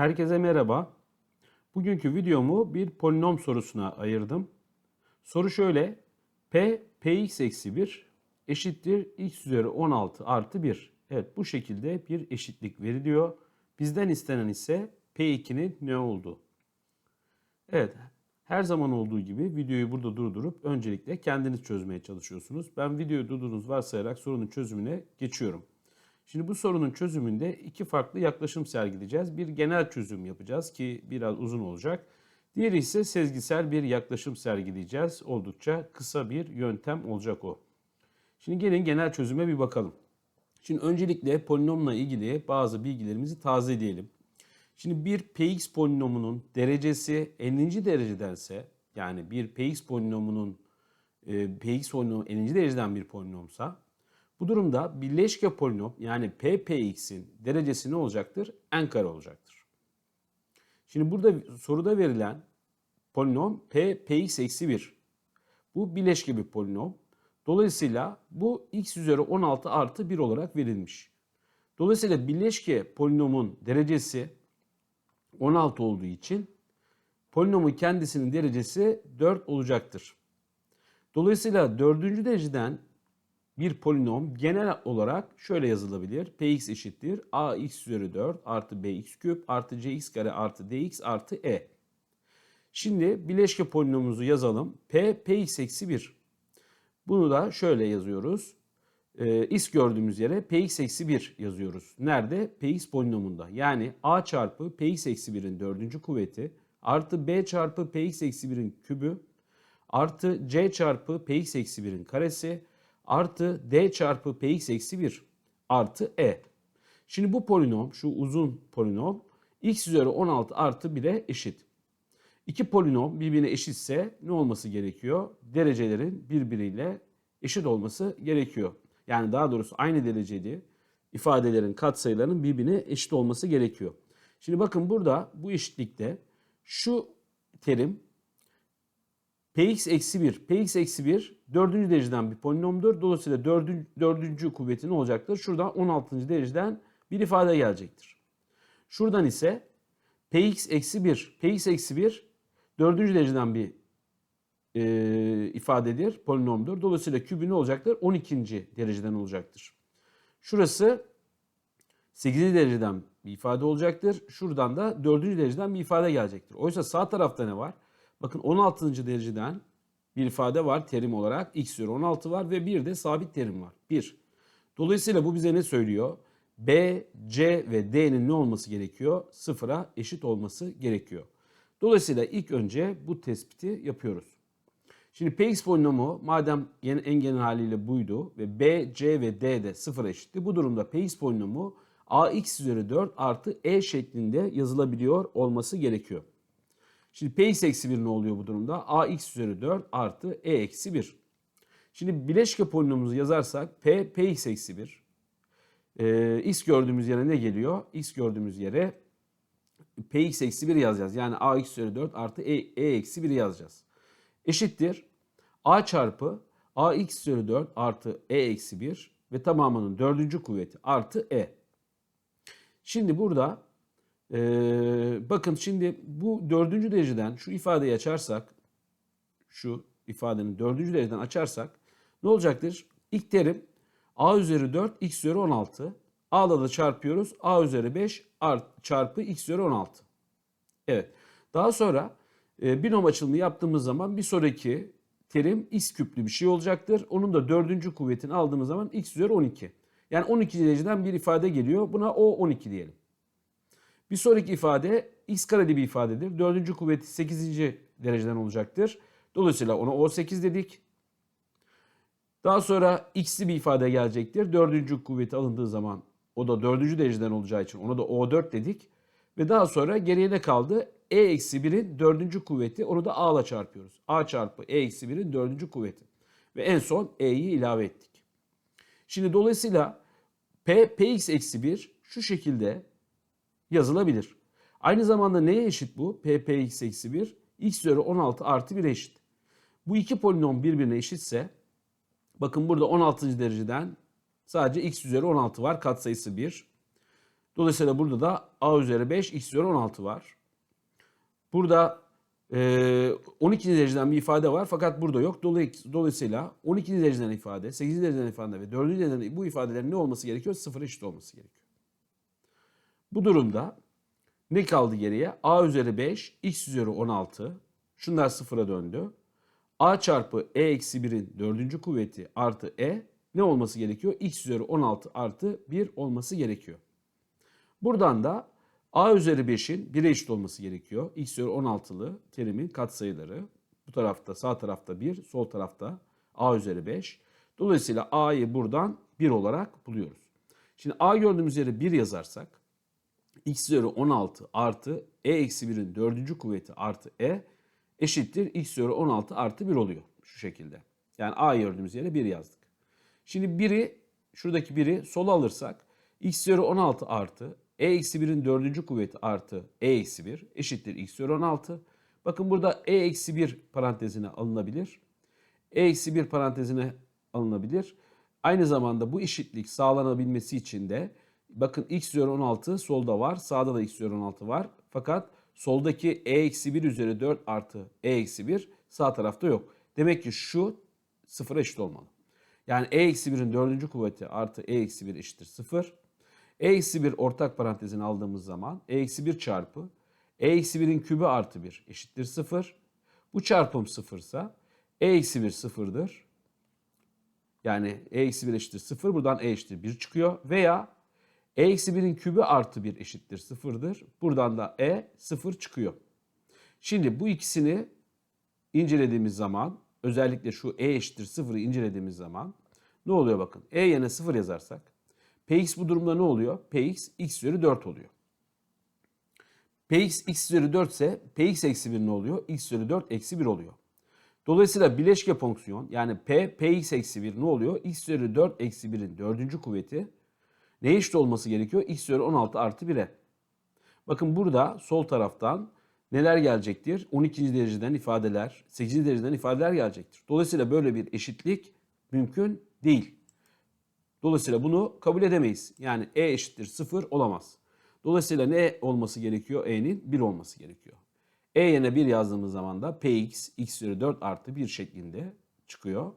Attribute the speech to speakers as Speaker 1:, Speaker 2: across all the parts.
Speaker 1: Herkese merhaba. Bugünkü videomu bir polinom sorusuna ayırdım. Soru şöyle. P, px eksi 1 eşittir x üzeri 16 artı 1. Evet bu şekilde bir eşitlik veriliyor. Bizden istenen ise P2'nin ne oldu? Evet her zaman olduğu gibi videoyu burada durdurup öncelikle kendiniz çözmeye çalışıyorsunuz. Ben videoyu durdurduğunuz varsayarak sorunun çözümüne geçiyorum. Şimdi bu sorunun çözümünde iki farklı yaklaşım sergileyeceğiz. Bir genel çözüm yapacağız ki biraz uzun olacak. Diğeri ise sezgisel bir yaklaşım sergileyeceğiz. Oldukça kısa bir yöntem olacak o. Şimdi gelin genel çözüme bir bakalım. Şimdi öncelikle polinomla ilgili bazı bilgilerimizi tazeleyelim. Şimdi bir px polinomunun derecesi 50. derecedense yani bir px polinomunun e, px polinomu 50. dereceden bir polinomsa bu durumda birleşke polinom yani ppx'in derecesi ne olacaktır? n kare olacaktır. Şimdi burada soruda verilen polinom p px eksi 1. Bu bileşke bir polinom. Dolayısıyla bu x üzeri 16 artı 1 olarak verilmiş. Dolayısıyla bileşke polinomun derecesi 16 olduğu için polinomun kendisinin derecesi 4 olacaktır. Dolayısıyla dördüncü dereceden bir polinom genel olarak şöyle yazılabilir. Px eşittir ax üzeri 4 artı bx küp artı cx kare artı dx artı e. Şimdi bileşke polinomumuzu yazalım. P, px eksi 1. Bunu da şöyle yazıyoruz. Ee, is gördüğümüz yere px eksi 1 yazıyoruz. Nerede? px polinomunda. Yani a çarpı px eksi 1'in dördüncü kuvveti artı b çarpı px eksi 1'in kübü artı c çarpı px eksi 1'in karesi artı d çarpı px eksi 1 artı e. Şimdi bu polinom, şu uzun polinom x üzeri 16 artı 1'e eşit. İki polinom birbirine eşitse ne olması gerekiyor? Derecelerin birbiriyle eşit olması gerekiyor. Yani daha doğrusu aynı dereceli ifadelerin katsayılarının birbirine eşit olması gerekiyor. Şimdi bakın burada bu eşitlikte şu terim px eksi 1, px eksi 1 dördüncü dereceden bir polinomdur. Dolayısıyla dördüncü, dördüncü kuvveti ne olacaktır? Şuradan 16. dereceden bir ifade gelecektir. Şuradan ise px eksi 1, px eksi 1 dördüncü dereceden bir e, ifadedir, polinomdur. Dolayısıyla kübü ne olacaktır? 12. dereceden olacaktır. Şurası 8. dereceden bir ifade olacaktır. Şuradan da 4. dereceden bir ifade gelecektir. Oysa sağ tarafta ne var? Bakın 16. dereceden bir ifade var terim olarak. X üzeri 16 var ve bir de sabit terim var. 1. Dolayısıyla bu bize ne söylüyor? B, C ve D'nin ne olması gerekiyor? Sıfıra eşit olması gerekiyor. Dolayısıyla ilk önce bu tespiti yapıyoruz. Şimdi Px polinomu madem en genel haliyle buydu ve B, C ve D de sıfıra eşitti. Bu durumda Px polinomu ax üzeri 4 artı e şeklinde yazılabiliyor olması gerekiyor. Şimdi px eksi 1 ne oluyor bu durumda? ax üzeri 4 artı e eksi 1. Şimdi bileşke polinomumuzu yazarsak p px eksi 1. Ee, x gördüğümüz yere ne geliyor? x gördüğümüz yere px eksi 1 yazacağız. Yani ax üzeri 4 artı e, e eksi 1 yazacağız. Eşittir a çarpı ax üzeri 4 artı e eksi 1 ve tamamının dördüncü kuvveti artı e. Şimdi burada ee, bakın şimdi bu dördüncü dereceden şu ifadeyi açarsak, şu ifadenin dördüncü dereceden açarsak ne olacaktır? İlk terim a üzeri 4 x üzeri 16. A'la da çarpıyoruz. a üzeri 5 art, çarpı x üzeri 16. Evet. Daha sonra e, binom açılımı yaptığımız zaman bir sonraki terim x küplü bir şey olacaktır. Onun da dördüncü kuvvetini aldığımız zaman x üzeri 12. Yani 12 dereceden bir ifade geliyor. Buna o 12 diyelim. Bir sonraki ifade x kareli bir ifadedir. Dördüncü kuvveti 8. dereceden olacaktır. Dolayısıyla ona O8 dedik. Daha sonra x'li bir ifade gelecektir. Dördüncü kuvveti alındığı zaman o da dördüncü dereceden olacağı için ona da O4 dedik. Ve daha sonra geriye ne kaldı? E eksi 1'in dördüncü kuvveti onu da A ile çarpıyoruz. A çarpı E eksi 1'in dördüncü kuvveti. Ve en son E'yi ilave ettik. Şimdi dolayısıyla P, Px eksi 1 şu şekilde yazılabilir. Aynı zamanda neye eşit bu? ppx eksi 1 x üzeri 16 artı 1 eşit. Bu iki polinom birbirine eşitse bakın burada 16. dereceden sadece x üzeri 16 var katsayısı 1. Dolayısıyla burada da a üzeri 5 x üzeri 16 var. Burada e, 12. dereceden bir ifade var fakat burada yok. Dolay- Dolayısıyla 12. dereceden ifade, 8. dereceden ifade ve 4. dereceden bu ifadelerin ne olması gerekiyor? Sıfıra eşit olması gerekiyor. Bu durumda ne kaldı geriye? a üzeri 5, x üzeri 16. Şunlar sıfıra döndü. a çarpı e eksi 1'in dördüncü kuvveti artı e ne olması gerekiyor? x üzeri 16 artı 1 olması gerekiyor. Buradan da a üzeri 5'in 1'e eşit olması gerekiyor. x üzeri 16'lı terimin katsayıları. Bu tarafta sağ tarafta 1, sol tarafta a üzeri 5. Dolayısıyla a'yı buradan 1 olarak buluyoruz. Şimdi a gördüğümüz yere 1 yazarsak x üzeri 16 artı e eksi 1'in dördüncü kuvveti artı e eşittir x üzeri 16 artı 1 oluyor şu şekilde. Yani a gördüğümüz yere 1 yazdık. Şimdi 1'i şuradaki 1'i sola alırsak x üzeri 16 artı e eksi 1'in dördüncü kuvveti artı e eksi 1 eşittir x üzeri 16. Bakın burada e eksi 1 parantezine alınabilir. E eksi 1 parantezine alınabilir. Aynı zamanda bu eşitlik sağlanabilmesi için de bakın x üzeri 16 solda var. Sağda da x üzeri 16 var. Fakat soldaki e eksi 1 üzeri 4 artı e eksi 1 sağ tarafta yok. Demek ki şu sıfıra eşit olmalı. Yani e eksi 1'in dördüncü kuvveti artı e eksi 1 eşittir 0. E eksi 1 ortak parantezini aldığımız zaman e eksi 1 çarpı e eksi 1'in kübü artı 1 eşittir 0. Bu çarpım 0 ise e eksi 1 sıfırdır. Yani e eksi 1 eşittir 0. Buradan e eşittir 1 çıkıyor. Veya e eksi 1'in kübü artı 1 eşittir 0'dır. Buradan da e 0 çıkıyor. Şimdi bu ikisini incelediğimiz zaman özellikle şu e eşittir 0'ı incelediğimiz zaman ne oluyor bakın. E yerine 0 yazarsak Px bu durumda ne oluyor? Px x üzeri 4 oluyor. Px x üzeri 4 ise Px eksi 1 ne oluyor? x üzeri 4 eksi 1 oluyor. Dolayısıyla bileşke fonksiyon yani P, Px eksi 1 ne oluyor? x üzeri 4 eksi 1'in dördüncü kuvveti neye eşit olması gerekiyor? x üzeri 16 artı 1'e. Bakın burada sol taraftan neler gelecektir? 12. dereceden ifadeler, 8. dereceden ifadeler gelecektir. Dolayısıyla böyle bir eşitlik mümkün değil. Dolayısıyla bunu kabul edemeyiz. Yani e eşittir 0 olamaz. Dolayısıyla ne olması gerekiyor? e'nin 1 olması gerekiyor. e yerine 1 yazdığımız zaman da px x üzeri 4 artı 1 şeklinde çıkıyor.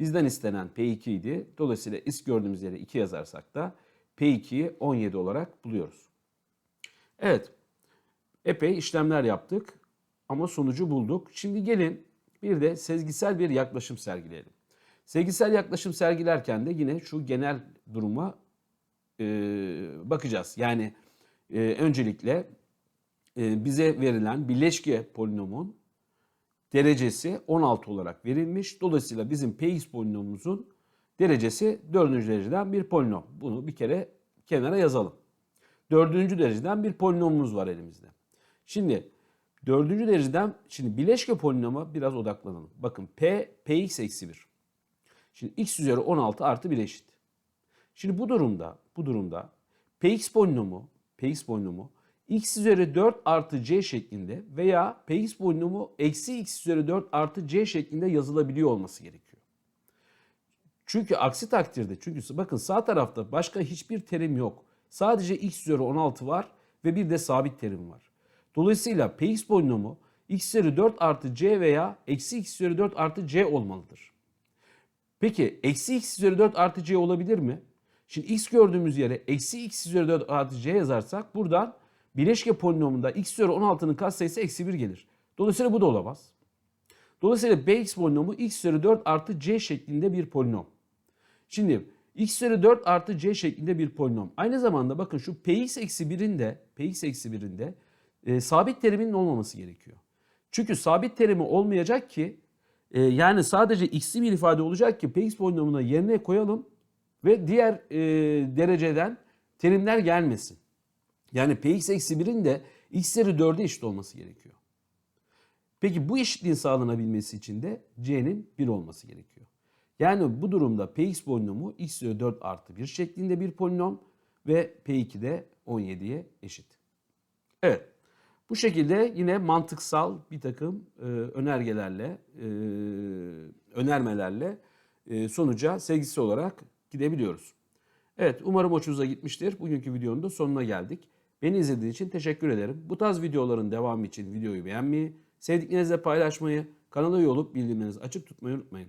Speaker 1: Bizden istenen p2 idi. Dolayısıyla is gördüğümüz yere 2 yazarsak da p2'yi 17 olarak buluyoruz. Evet. Epey işlemler yaptık ama sonucu bulduk. Şimdi gelin bir de sezgisel bir yaklaşım sergileyelim. Sezgisel yaklaşım sergilerken de yine şu genel duruma e, bakacağız. Yani e, öncelikle e, bize verilen bileşke polinomun derecesi 16 olarak verilmiş. Dolayısıyla bizim Px polinomumuzun derecesi 4. dereceden bir polinom. Bunu bir kere kenara yazalım. 4. dereceden bir polinomumuz var elimizde. Şimdi 4. dereceden şimdi bileşke polinoma biraz odaklanalım. Bakın P, Px eksi 1. Şimdi x üzeri 16 artı 1 eşit. Şimdi bu durumda, bu durumda Px polinomu, Px polinomu x üzeri 4 artı c şeklinde veya Px polinomu eksi x üzeri 4 artı c şeklinde yazılabiliyor olması gerekiyor. Çünkü aksi takdirde, çünkü bakın sağ tarafta başka hiçbir terim yok. Sadece x üzeri 16 var ve bir de sabit terim var. Dolayısıyla Px polinomu x üzeri 4 artı c veya eksi x üzeri 4 artı c olmalıdır. Peki eksi x üzeri 4 artı c olabilir mi? Şimdi x gördüğümüz yere eksi x üzeri 4 artı c yazarsak buradan bileşke polinomunda x üzeri 16'nın katsayısı eksi 1 gelir. Dolayısıyla bu da olamaz. Dolayısıyla bx polinomu x üzeri 4 artı c şeklinde bir polinom. Şimdi x üzeri 4 artı c şeklinde bir polinom. Aynı zamanda bakın şu px eksi 1'in de px eksi 1'in de e, sabit teriminin olmaması gerekiyor. Çünkü sabit terimi olmayacak ki e, yani sadece x'li bir ifade olacak ki px polinomuna yerine koyalım ve diğer e, dereceden terimler gelmesin. Yani px eksi 1'in de x üzeri 4'e eşit olması gerekiyor. Peki bu eşitliğin sağlanabilmesi için de c'nin 1 olması gerekiyor. Yani bu durumda px polinomu x üzeri 4 artı 1 şeklinde bir polinom ve p2 de 17'ye eşit. Evet. Bu şekilde yine mantıksal bir takım e, önergelerle, e, önermelerle e, sonuca sevgisi olarak gidebiliyoruz. Evet umarım hoşunuza gitmiştir. Bugünkü videonun da sonuna geldik. Beni izlediğiniz için teşekkür ederim. Bu tarz videoların devamı için videoyu beğenmeyi, sevdiklerinizle paylaşmayı, kanala üye olup bildirimlerinizi açık tutmayı unutmayın.